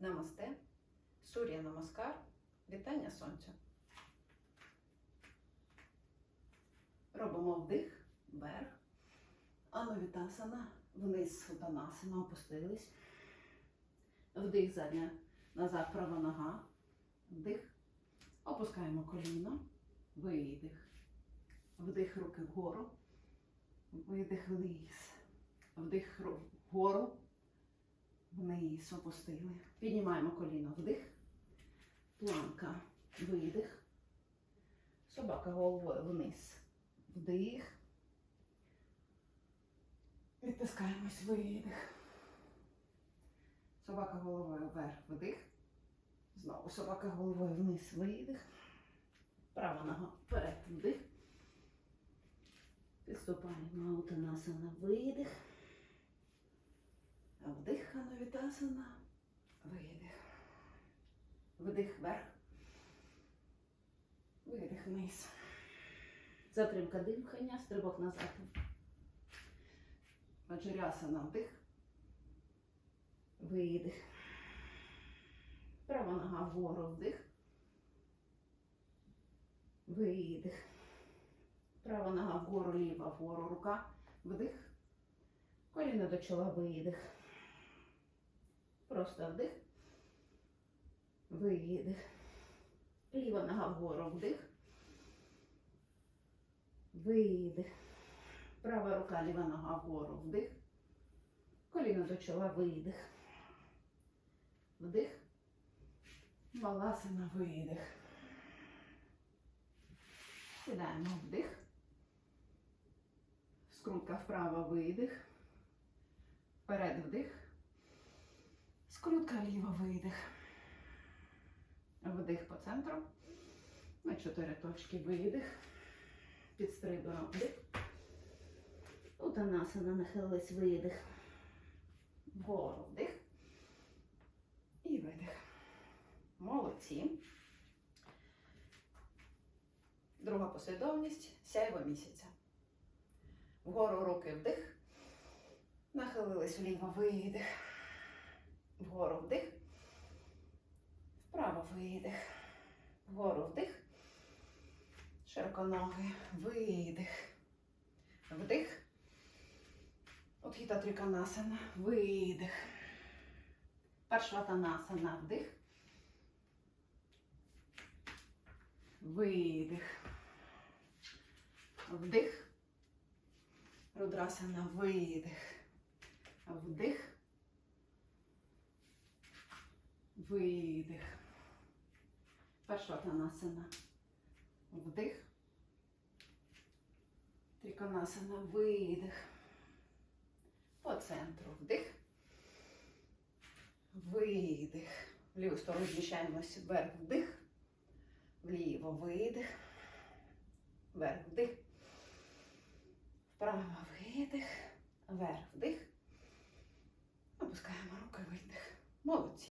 Намасте, Сур'я Намаскар, вітання сонцю. Робимо вдих, вверх. Анувітасана, вниз Суданасана, опустились. Вдих, задня, назад, права нога. Вдих. Опускаємо коліно. Видих. Вдих руки вгору. Видих вниз. Вдих ру- вгору. Вниз опустили. Піднімаємо коліно. Вдих. Планка. Видих. Собака головою вниз. Вдих. Відтискаємось. Видих. Собака головою вверх. Вдих. Знову собака головою вниз. Видих. Права нога вперед. Вдих. Підступаємо аутанасана. Видих. Вдих, анавітасана. Видих. Вдих вверх. Видих вниз. Затримка дихання, стрибок назад. Ваджарясана вдих. Видих. Права нога вгору вдих. Видих. Права нога вгору, ліва вгору, рука. Вдих. Коліно до чола видих. Просто вдих. Видих. Ліва нога вгору вдих. Видих. Права рука, ліва нога вгору вдих. Коліно до чола видих. Вдих. Баласина видих. Сідаємо вдих. Скрутка вправо видих. Вперед вдих. Скрутка ліво видих. Вдих по центру. На чотири точки видих. Підстрибуємо вдих. Утанасана нахилились видих. Вгору вдих. І видих. Молодці. Друга послідовність сяйво місяця. Вгору руки вдих. Нахилились вліво видих. Вгору вдих. Видих. Вгору вдих. Широко ноги. Видих. Вдих. Утхіта триканасана. Видих. Паршватанасана. Вдих. Видих. Вдих. Рудрасана. Видих. Вдих. Видих. Паршватанасана. Вдих. Триконасана. Видих. По центру. Вдих. Видих. В ліву сторону зміщаємося вверх. Вдих. Вліво видих. Вверх вдих. Вправо видих. Вверх вдих. Опускаємо руки видих. Молодці.